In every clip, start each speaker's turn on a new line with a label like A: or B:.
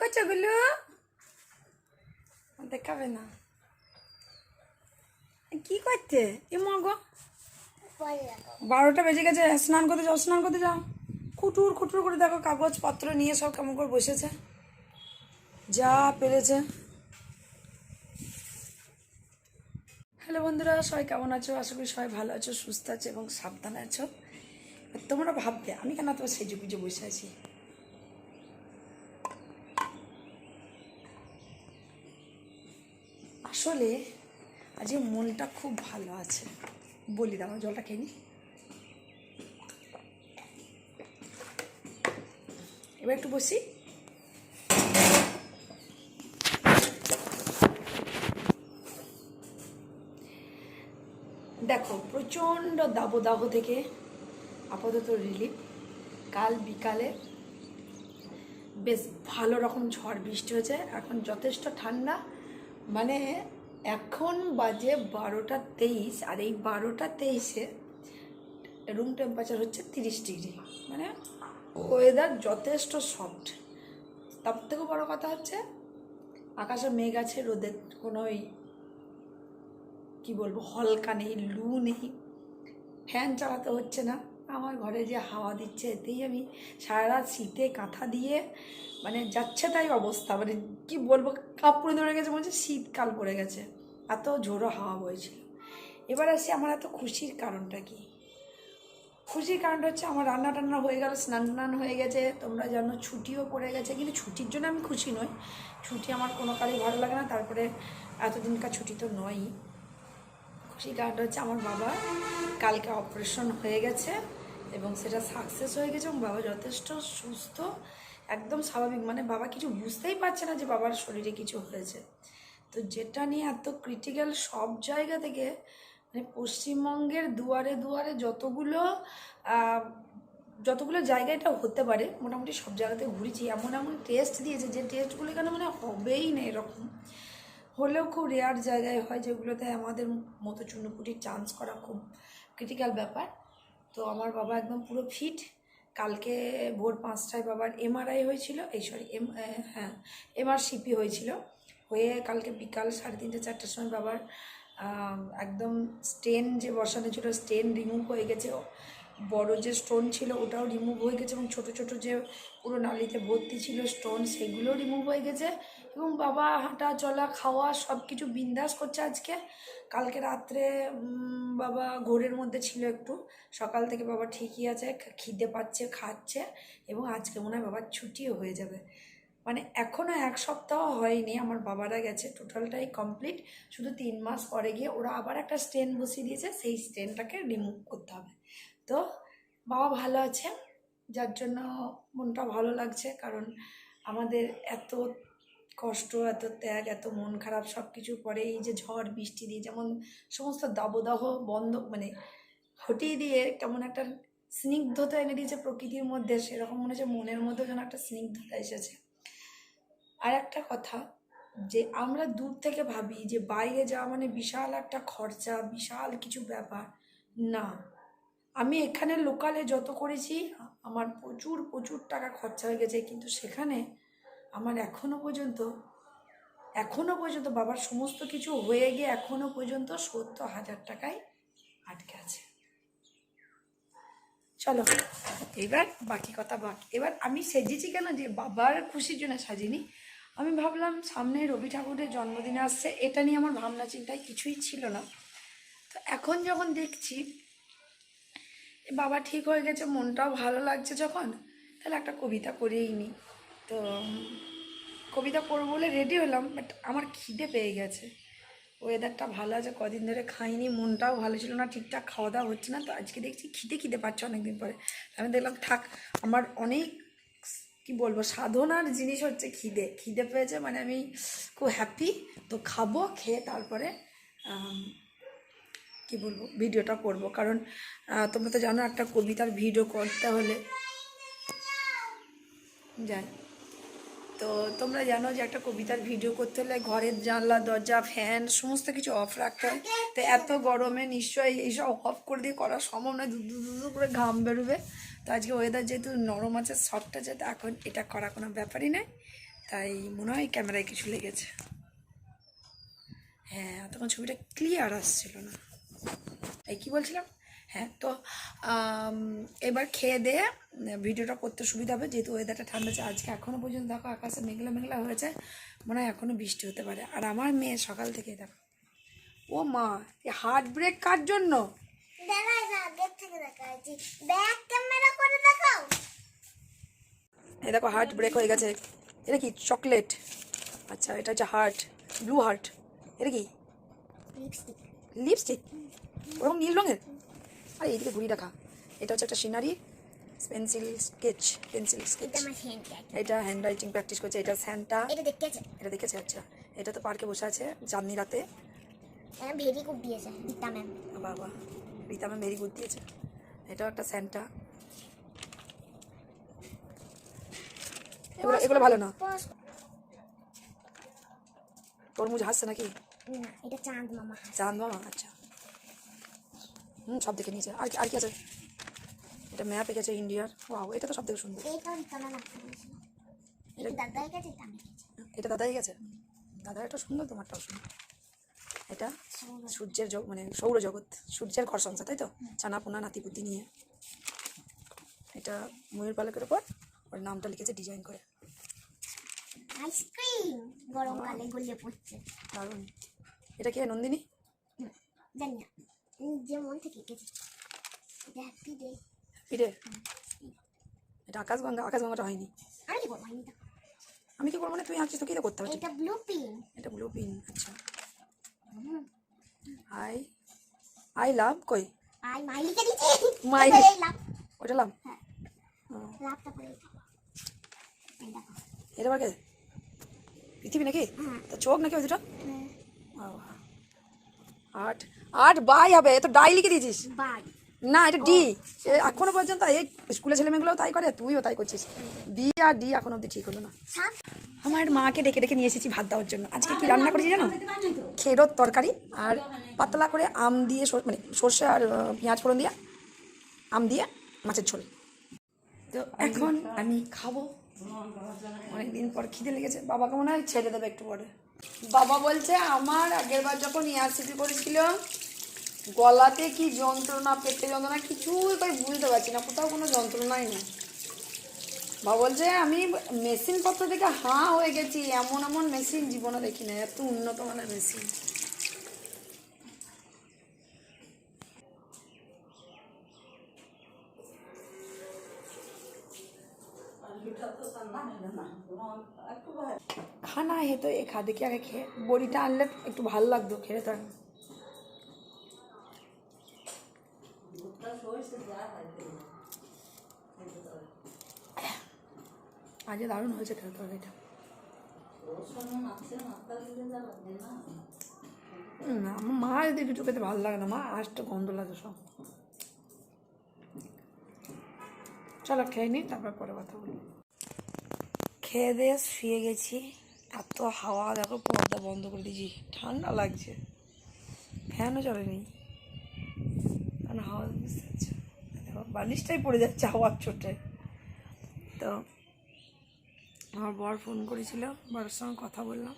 A: করছগুলো? দেখাবে না। কি করতে? এ মগো বারোটা বেজে গেছে, স্নান করতে যাও, স্নান করতে যাও। খুটুর খুটুর করে দেখো, কাগজপত্র নিয়ে সব কেমন করে বসেছে। যা পেরেছে। হ্যালো বন্ধুরা, সবাই কেমন আছো? আশা করি সবাই ভালো আছো, সুস্থ আছো এবং সাবধানে আছো। তোমরা ভাববে, আমি কেন তোমার সেজে গুজে বসে আছি? আসলে আজকে মনটা খুব ভালো আছে। বলি দাও, জলটা খেয়ে নি। এবার একটু বসি। দেখো, প্রচণ্ড দাবদাহ থেকে আপাতত রিলিফ কাল বিকালে বেশ ভালো রকম ঝড় বৃষ্টি হয়েছে। এখন যথেষ্ট ঠান্ডা। মানে এখন বাজে বারোটা তেইশ আর এই বারোটা তেইশে রুম টেম্পারেচার হচ্ছে তিরিশ ডিগ্রি মানে ওয়েদার যথেষ্ট সফট তার থেকেও বড় কথা হচ্ছে, আকাশে মেঘ আছে রোদের কোনো ওই কী বলব, হলকা নেই, লু নেই ফ্যান চালাতে হচ্ছে না। আমার ঘরে যে হাওয়া দিচ্ছে, এতেই আমি সারা রাত শীতে কাঁথা দিয়ে মানে যাচ্ছে তাই অবস্থা। মানে কি বলব কাপড়ে ধরে গেছে হচ্ছে শীতকাল পড়ে গেছে। এত জোরো হাওয়া বইছিল। এবার আসি আমার এত খুশির কারণটা কি? খুশির কারণটা হচ্ছে আমার রান্না টান্না হয়ে গেল স্নান টান হয়ে গেছে, তোমরা জানো ছুটিও পড়ে গেছে, কিন্তু ছুটির জন্য আমি খুশি নই। ছুটি আমার কোনো কালই ভালো লাগে না, তারপরে এতদিনকার ছুটি তো নয়ই। খুশির কারণটা হচ্ছে আমার বাবা কালকে অপারেশন হয়ে গেছে। এবং সেটা সাকসেস হয়ে গেছে এবং বাবা যথেষ্ট সুস্থ, একদম স্বাভাবিক। মানে বাবা কিছু বুঝতেই পারছে না যে বাবার শরীরে কিছু হয়েছে। তো যেটা নিয়ে এত ক্রিটিক্যাল সব জায়গা থেকে মানে পশ্চিমবঙ্গের দুয়ারে দুয়ারে যতগুলো যতগুলো জায়গায় এটা হতে পারে, মোটামুটি সব জায়গাতে ঘুরেছি। এমন এমন টেস্ট দিয়েছে যে টেস্টগুলো এখানে মানে হবেই না এরকম। হলেও খুব রেয়ার জায়গায় হয় যেগুলোতে আমাদের মতো চুনোপুটির চান্স করা খুব ক্রিটিক্যাল ব্যাপার। তো আমার বাবা একদম পুরো ফিট। কালকে ভোর পাঁচটায় বাবার এমআরআই হয়েছিল, এই সরি এম হ্যাঁ এমআরসিপি হয়েছিল। হয়ে কালকে বিকাল সাড়ে তিনটে, চারটার সময় বাবার একদম স্টেন যে বসানো ছিল স্টেন রিমুভ হয়ে গেছে। বড় যে স্টোন ছিল ওটাও রিমুভ হয়ে গেছে এবং ছোট ছোট যে পুরো নালিতে ভর্তি ছিল স্টোন সেগুলোও রিমুভ হয়ে গেছে। এবং বাবা, হাঁটা, চলা, খাওয়া সব কিছু বিন্দাস করছে আজকে। কালকে রাত্রে বাবা ঘোরের মধ্যে ছিল একটু। সকাল থেকে বাবা ঠিকই আছে খিদে পাচ্ছে, খাচ্ছে এবং আজকে মনে হয় বাবার ছুটিও হয়ে যাবে। মানে এখনও এক সপ্তাহ হয়নি, আমার বাবারা গেছে। টোটালটাই কমপ্লিট। শুধু তিন মাস পরে গিয়ে ওরা আবার একটা স্টেন বসিয়ে দিয়েছে, সেই স্টেনটাকে রিমুভ করতে হবে। তো বাবা ভালো আছে, যার জন্য মনটা ভালো লাগছে, কারণ আমাদের এত কষ্ট, এত ত্যাগ, এত মন খারাপ সব কিছুর পরে এই যে ঝড়, বৃষ্টি দিয়ে যেমন সমস্ত দাবদাহ বন্ধ মানে হটিয়ে দিয়ে কেমন একটা স্নিগ্ধতা এনে দিয়েছে প্রকৃতির মধ্যে, সেরকম মনে হচ্ছে মনের মধ্যে যেন একটা স্নিগ্ধতা এসেছে। আর একটা কথা, যে আমরা দূর থেকে ভাবি যে বাইরে যাওয়া মানে বিশাল একটা খরচা, বিশাল কিছু ব্যাপার। না, আমি এখানে লোকালে যত করেছি, আমার প্রচুর প্রচুর টাকা খরচা হয়ে গেছে, কিন্তু সেখানে আমার এখনও পর্যন্ত এখনও পর্যন্ত বাবার সমস্ত কিছু হয়ে গিয়ে এখনও পর্যন্ত সত্তর হাজার টাকায় আটকে আছে। চলো, এবার বাকি কথা বাকি এবার আমি সেজেছি কেন যে বাবার খুশির জন্য সাজিনি? আমি ভাবলাম সামনে রবি ঠাকুরের জন্মদিন আসছে, এটা নিয়ে আমার ভাবনা চিন্তায় কিছুই ছিল না। তো এখন যখন দেখছি বাবা ঠিক হয়ে গেছে, মনটাও ভালো লাগছে যখন, তাহলে একটা কবিতা করেই নি। তো কবিতা করব বলে রেডি হলাম বাট আমার খিদে পেয়ে গেছে। ওয়েদারটা ভালো আছে, কদিন ধরে খাইনি, মনটাও ভালো ছিল না, ঠিকঠাক খাওয়া দাওয়া হচ্ছে না, তো আজকে দেখছি খিদে খিদে পাচ্ছে অনেকদিন পরে। আমি দেখলাম, থাক, আমার অনেক কি বলব, সাধনার জিনিস হচ্ছে খিদে। খিদে পেয়েছে মানে আমি খুব হ্যাপি তো খাব, খেয়ে তারপরে কি বলব ভিডিওটা করব। কারণ তোমরা তো জানো একটা কবিতার ভিডিও করতে হলে, যাই। তো তোমরা জানো যে একটা কবিতার ভিডিও করতে হলে ঘরের জানলা, দরজা ফ্যান সমস্ত কিছু অফ রাখতে হয়। তো এত গরমে নিশ্চয়ই এইসব অফ করে দিয়ে করা সম্ভব নয়। দু দু দু দু করে ঘাম বেরোবে। তো আজকে ওয়েদার যেহেতু নরম আছে সফট আছে তো এখন এটা করা কোনো ব্যাপারই নয়। তাই মনে হয় ক্যামেরায় কিছু লেগেছে। হ্যাঁ তখন ছবিটা ক্লিয়ার আসছিল না। এই কী বলছিলাম? হ্যাঁ তো এবার খেয়ে দিয়ে ভিডিওটা করতে সুবিধা হবে যেহেতু ওয়েদারটা ঠান্ডা আছে আজকে এখনও পর্যন্ত দেখো আকাশে মেঘলা মেঘলা হয়েছে মনে হয় এখনও বৃষ্টি হতে পারে। আর আমার মেয়ে সকাল থেকেই দেখো ও মা এই হার্ট ব্রেক কার জন্য?
B: থেকে
A: এই দেখো হার্ট ব্রেক হয়ে গেছে। এটা কি চকলেট আচ্ছা এটা হচ্ছে হার্ট ব্লু হার্ট এটা কি?
B: লিপস্টিক
A: লিপস্টিক ওরকম নীল রঙের? আরে এইদিকে ঘুরি রাখা এটা হচ্ছে একটা scenery pencil sketch pencil sketch
B: এটা হ্যান্ড
A: রাইটিং প্র্যাকটিস করছে এটা স্যান্টা
B: এটা দেখতে আছে?
A: এটা দেখেছে আচ্ছা। এটা তো পার্কে বসে আছে চাঁদনি রাতে।
B: ভেরি গুড দিয়েছে রীতা ম্যাম
A: বাবা রীতা ম্যাম ভেরি গুড দিয়েছে। এটাও একটা স্যান্টা এগুলো এগুলো ভালো না। তরমুজ হাসছে নাকি?
B: না এটা চাঁদ মামা
A: চাঁদ মামা আচ্ছা। হুম সব দেখে নিয়েছে আর কি আর কি আছে? এটা ম্যাপ এঁকেছে ইন্ডিয়ার ওয়াও এটা তো সব থেকে সুন্দর।
B: এটা দাদাই
A: গেছে? দাদা এটা সুন্দর তোমারটাও সুন্দর। এটা সূর্যের জগ মানে সৌরজগৎ সূর্যের ঘর সংসার তাই তো? চানা পোনা নাতিপুতি নিয়ে। এটা ময়ূর পালকের উপর ওর নামটা লিখেছে ডিজাইন করে।
B: আইসক্রিম! গরমকালে গলিয়ে পড়ছে।
A: দারুণ। এটা কে নন্দিনী?
B: জানি না। যে মন থেকে এঁকেছি এটা হ্যাপি ডে
A: পিঠে এটা আকাশগঙ্গা আকাশগঙ্গাটা হয়নি।
B: আমি কি করব হয়নি তো।
A: আমি কি করব না তুই আঁকছিস তো কী করতে হবে
B: এটা ব্লু পিন
A: এটা ব্লু পিন আচ্ছা। আই আই লাভ কই?
B: আই মাই লিখে এই লাভ হ্যাঁ। লাভটা করে
A: এটা পৃথিবী নাকি?
B: হ্যাঁ।
A: তা চোখ নাকি ওই দুটো?
B: হ্যাঁ।
A: আট আট বাই হবে এ তো ডাই লিখে দিয়েছিস। না এটা ডি। এখনও পর্যন্ত এই স্কুলের ছেলে মেয়েগুলোও তাই করে তুইও তাই করছিস। বি আর ডি এখনও অব্দি ঠিক হলো না। আমার মাকে ডেকে ডেকে নিয়ে এসেছি ভাত দেওয়ার জন্য। আজকে কি রান্না করেছি জানো? খেরোর তরকারি আর পাতলা করে আম দিয়ে মানে সর্ষে আর পেঁয়াজ ফোড়ন দিয়ে আম দিয়ে মাছের ঝোল। তো এখন আমি খাব। অনেকদিন পর খিদে লেগেছে। বাবাকে মনে হয় ছেড়ে দেবে একটু পরে। বাবা বলছে, আমার আগের বার যখন ইয়ারসিপি করেছিল, গলাতে কি যন্ত্রণা, পেটে যন্ত্রণা, কিছুই তাই বুঝতে পারছি না। কোথাও কোনো যন্ত্রণাই নেই। বাবা বলছে, আমি মেশিন পত্র থেকে হাঁ হয়ে গেছি, এমন এমন মেশিন জীবনে দেখি না এত উন্নত মানের মেশিন। হে তো এ খা দেখি আগে খেয়ে বড়িটা আনলে একটু ভালো লাগতো খেয়ে তার আজকে দারুণ হয়েছে খেতে তরকারিটা না আমার মা যদি দুটো খেতে ভালো লাগে না মা আজটা গন্ধ লাগে সব চলো খেয়ে নিই তারপর পরে কথা বলি খেয়ে দিয়ে শুয়ে গেছি। এত হাওয়া, দেখো পর্দা বন্ধ করে দিয়েছি। ঠান্ডা লাগছে। ফ্যানও চলেনি। কারণ হাওয়া দেখো, বালিশটাই পড়ে যাচ্ছে হাওয়ার চোটে। তো আমার বর ফোন করেছিল বাবার সঙ্গে কথা বললাম।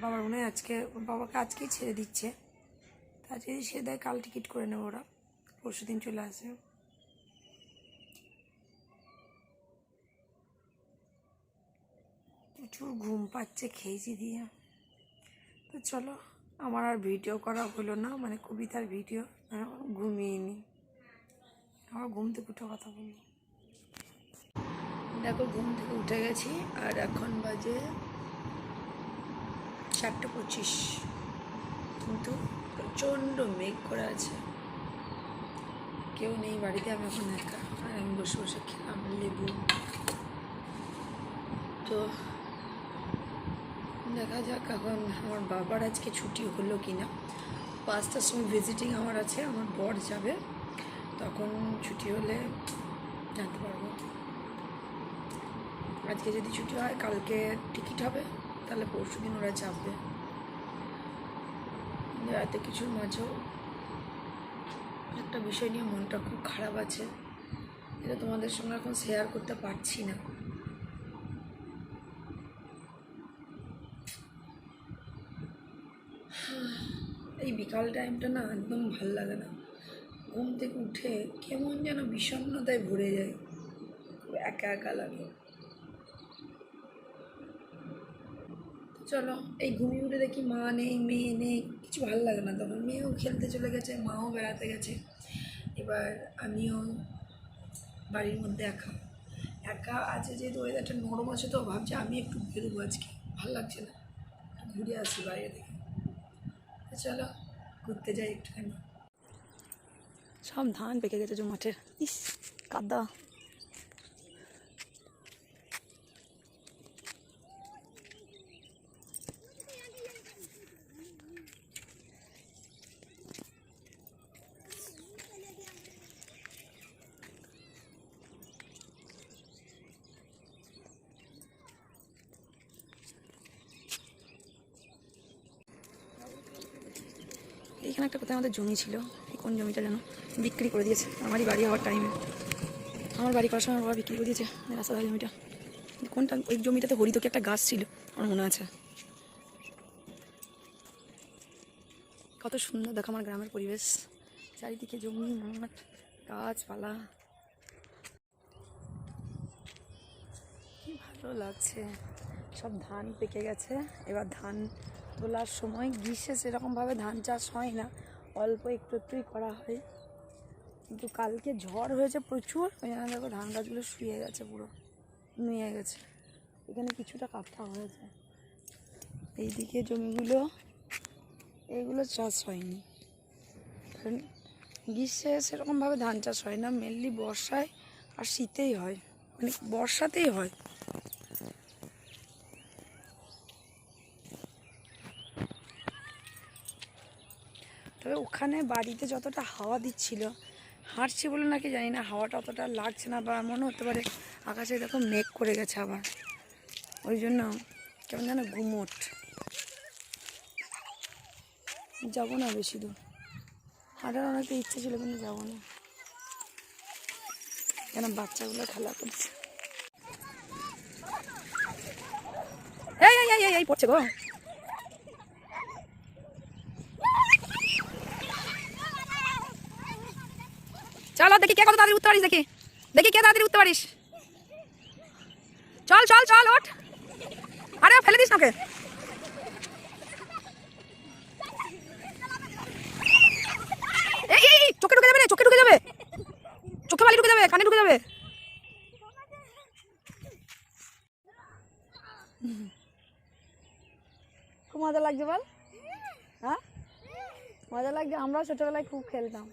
A: বাবার মনে হয় আজকে, বাবাকে আজকেই ছেড়ে দিচ্ছে। তা যদি সে দেয় কাল টিকিট করে নেব ওরা। পরশু দিন চলে আসে। প্রচুর ঘুম পাচ্ছে, খেয়েছি দিয়ে। তো চলো, আমার আর ভিডিও করা হলো না মানে কবিতার ভিডিও ঘুমিয়ে নি। আমার ঘুম থেকে উঠে কথা বলব। দেখো, ঘুম থেকে উঠে গেছি, আর এখন বাজে চারটে পঁচিশ। কিন্তু প্রচণ্ড মেঘ করে আছে। কেউ নেই বাড়িতে, আমি এখন একা, আর আমি বসে বসে খেলাম লেবু। তো দেখা যাক এখন আমার বাবার আজকে ছুটি হলো কি না পাঁচটার সময় ভিজিটিং আমার আছে, আমার বর যাবে, তখন ছুটি হলে জানতে পারব। আজকে যদি ছুটি হয়, কালকে টিকিট হবে, তাহলে পরশু দিন ওরা যাবে। এত কিছুর মাঝেও একটা বিষয় নিয়ে মনটা খুব খারাপ আছে এটা তোমাদের সঙ্গে এখন শেয়ার করতে পারছি না। বিকাল টাইমটা না একদম ভালো লাগে না। ঘুম থেকে উঠে কেমন যেন বিষণ্ণতায় ভরে যায়। একা একা লাগে। চলো, এই ঘুমিয়ে উঠে দেখি মা নেই, মেয়ে নেই, কিছু ভালো লাগে না। তখন মেয়েও খেলতে চলে গেছে, মাও বেড়াতে গেছে। এবার আমিও বাড়ির মধ্যে একা। একা আছে যেহেতু ওয়েদারটা নরম আছে, তো ভাবছি আমি একটু বেরোবো আজকে। ভালো লাগছে না। ঘুরে আসি বাইরে থেকে। চলো। ঘুরতে যাই একটুখানি। সব ধান পেকে গেছে যে মাঠের ইস কাদা। এইখানে একটা কোথায় আমাদের জমি ছিল কোন জমিটা যেন বিক্রি করে দিয়েছে। আমারই বাড়ি হওয়ার টাইমে আমার বাড়ি করার সময় বাবা বিক্রি করে দিয়েছে এই রাস্তা ধারে জমিটা। কোনটা, ওই জমিটাতে হরিতকি একটা গাছ ছিল, আমার মনে আছে। কত সুন্দর, দেখো আমার গ্রামের পরিবেশ। চারিদিকে জমি, মাঠ, গাছপালা। কি ভালো লাগছে। সব ধান পেকে গেছে, এবার ধান তোলার সময় গ্রীষ্মে সেরকমভাবে ধান চাষ হয় না। অল্প একটু একটুই করা হয়। কিন্তু কালকে ঝড় হয়েছে প্রচুর, ওই জন্য দেখো ধান গাছগুলো শুয়ে গেছে পুরো, নুয়ে গেছে। এখানে কিছুটা কাটা হয়েছে। এইদিকে জমিগুলো, এগুলো চাষ হয়নি। কারণ গ্রীষ্মে সেরকমভাবে ধান চাষ হয় না মেনলি বর্ষায় আর শীতেই হয়। মানে বর্ষাতেই হয়। ওখানে বাড়িতে যতটা হাওয়া দিচ্ছিল, হাঁটছি বলে নাকি জানি না, হাওয়াটা অতটা লাগছে না বা মনে হতে পারে আকাশে দেখো মেঘ করে গেছে আবার। ওই জন্য কেমন যেন ঘুমোট যাব না বেশি দূর। হাঁটার অনেকটা ইচ্ছে ছিল কিন্তু যাব না। কেন বাচ্চাগুলো খেলা করছে? এই, পড়ছে গো। চলো দেখি কে কত তাড়াতাড়ি উঠতে পারিস দেখি। দেখি কে তাড়াতাড়ি উঠতে পারিস। চল চল চল, ওঠ। আরে ফেলে দিস নাকে চোখে ঢুকে যাবে রে, চোখে ঢুকে যাবে। চোখে বালি ঢুকে যাবে, কানে ঢুকে যাবে। খুব মজা লাগছে বল। হ্যাঁ? মজা লাগছে, আমরাও ছোটবেলায় খুব খেলতাম।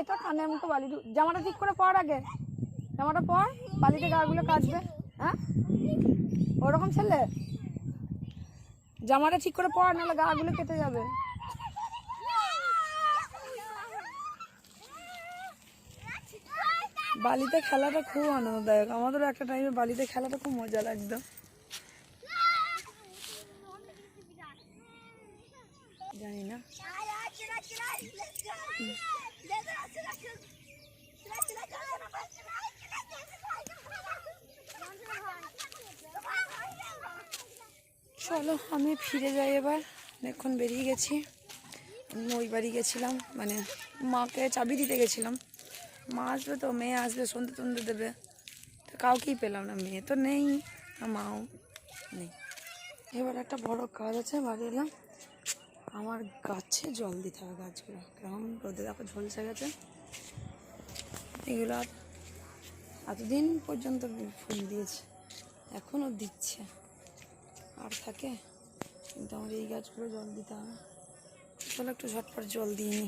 A: এটা কানের মুখে বালি জামাটা ঠিক করে পর আগে। জামাটা পর, বালিতে গাগুলো কাচবে হ্যাঁ? ওরকম ছেলে? জামাটা ঠিক করে পর, নাহলে গাগুলো কেটে যাবে। বালিতে খেলাটা খুব আনন্দদায়ক। আমাদেরও একটা টাইমে বালিতে খেলাটা খুব মজা লাগতো। জানি না। চলো, আমি ফিরে যাই এবার। এখন বেরিয়ে গেছি। ওই বাড়ি গেছিলাম মানে মাকে চাবি দিতে গেছিলাম। মা আসবে তো, মেয়ে আসবে, সন্ধে টন্ধে দেবে। তো কাউকেই পেলাম না, মেয়ে তো নেই মাও নেই। এবার একটা বড় কাজ আছে, বাড়ি এলাম। আমার গাছে জল দিতে হবে গাছগুলো। কেমন রোদে, দেখো ঝলসে গেছে। এগুলো এতদিন পর্যন্ত ফুল দিয়েছে, এখনও দিচ্ছে। আর থাকে। কিন্তু আমার এই গাছগুলো জল দিতে হবে চলো একটু ঝটপট জল দিয়ে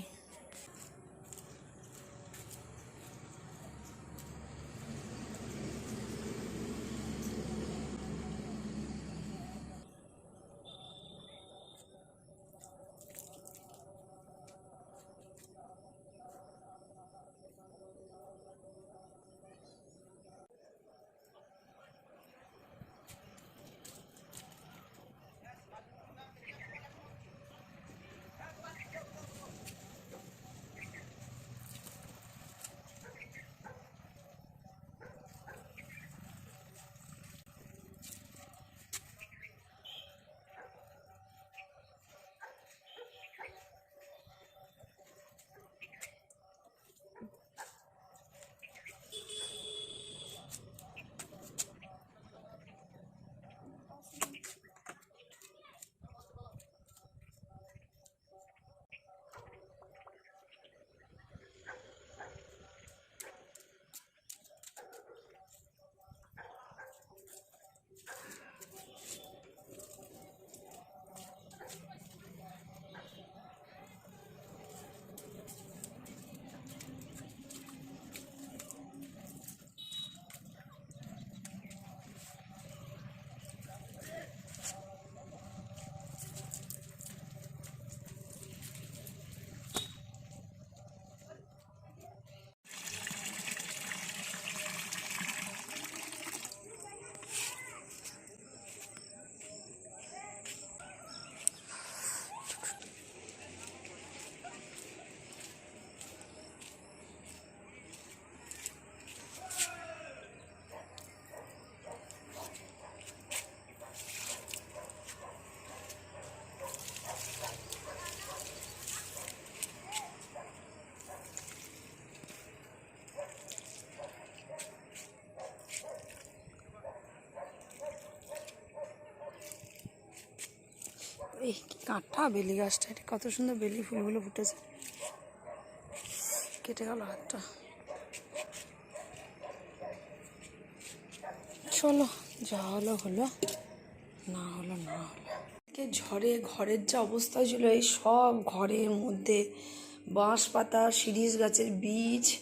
A: নিই এই কি কাঁটা বেলি গাছটা, এটা কত সুন্দর বেলি ফুলগুলো ফুটেছে। কেটে গেল হাতটা। চলো, যা হলো হলো, না হলো না হলো। ঝড়ে, ঘরের যা অবস্থা ছিল, এই সব ঘরের মধ্যে বাঁশ পাতা শিরিষ গাছের বীজ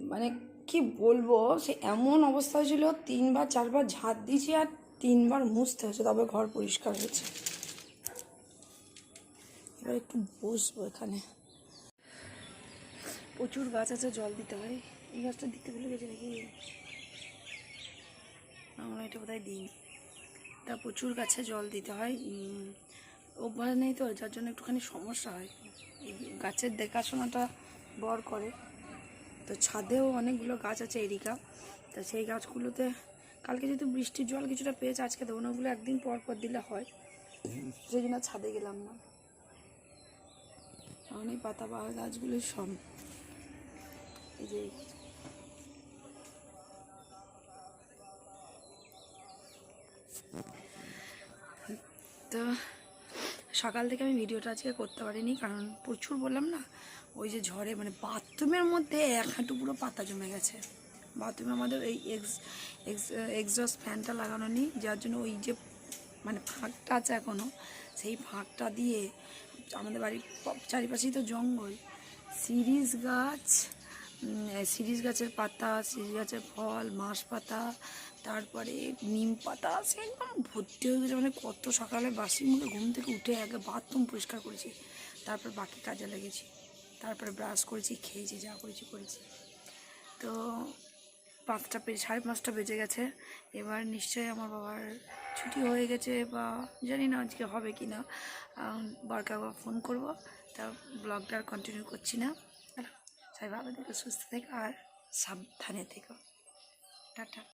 A: মানে কি বলব, সে এমন অবস্থা ছিল, তিনবার, চারবার ঝাঁট দিয়েছি আর তিনবার মুছতে হয়েছে, তবে ঘর পরিষ্কার হয়েছে। এবার একটু বসবো এখানে। প্রচুর গাছ আছে, জল দিতে হয়। এই গাছটা দিতে ভুলে গেছে নাকি? আমরা এটা বোধহয় দিই তা প্রচুর গাছে জল দিতে হয়। অভ্যাস নেই তো, যার জন্য একটুখানি সমস্যা হয়। গাছের দেখাশোনাটা বর করে। তো ছাদেও অনেকগুলো গাছ আছে এরিকা। তা সেই গাছগুলোতে কালকে যেহেতু বৃষ্টির জল কিছুটা পেয়েছে, আজকে দেবো না একদিন পর পর দিলে হয়। সেই জন্য ছাদে গেলাম না। কারণ এই পাতাবাহার গাছগুলো সব এই যে তো সকাল থেকে আমি ভিডিওটা আজকে করতে পারিনি, কারণ প্রচুর বললাম না, ওই যে ঝড়ে মানে বাথরুমের মধ্যে এক হাঁটু পুরো পাতা জমে গেছে। বাথরুমে আমাদের এই এক্স এক্স এক্সস্ট ফ্যানটা লাগানো নেই, যার জন্য ওই যে মানে ফাঁকটা আছে এখনও সেই ফাঁকটা দিয়ে আমাদের বাড়ির চারিপাশেই তো জঙ্গল। সিরিজ গাছ সিরিজ গাছের পাতা, সিরিজ গাছের ফল মাস পাতা, তারপরে নিম পাতা, সে একদম ভর্তি হয়ে গেছে। মানে কত সকালে বাসি মুখে ঘুম থেকে উঠে আগে বাথরুম পরিষ্কার করেছি, তারপর বাকি কাজে লেগেছি, তারপরে ব্রাশ করেছি, খেয়েছি, যা করেছি করেছি। তো পাঁচটা সাড়ে পাঁচটা বেজে গেছে। এবার নিশ্চয়ই আমার বাবার ছুটি হয়ে গেছে বা জানি না আজকে হবে কি না। বারকে আবার ফোন করব। তা ব্লগটা আর কন্টিনিউ করছি না। সবাই ভালো থেকো, সুস্থ থেকো, আর সাবধানে থেকো। টাটা।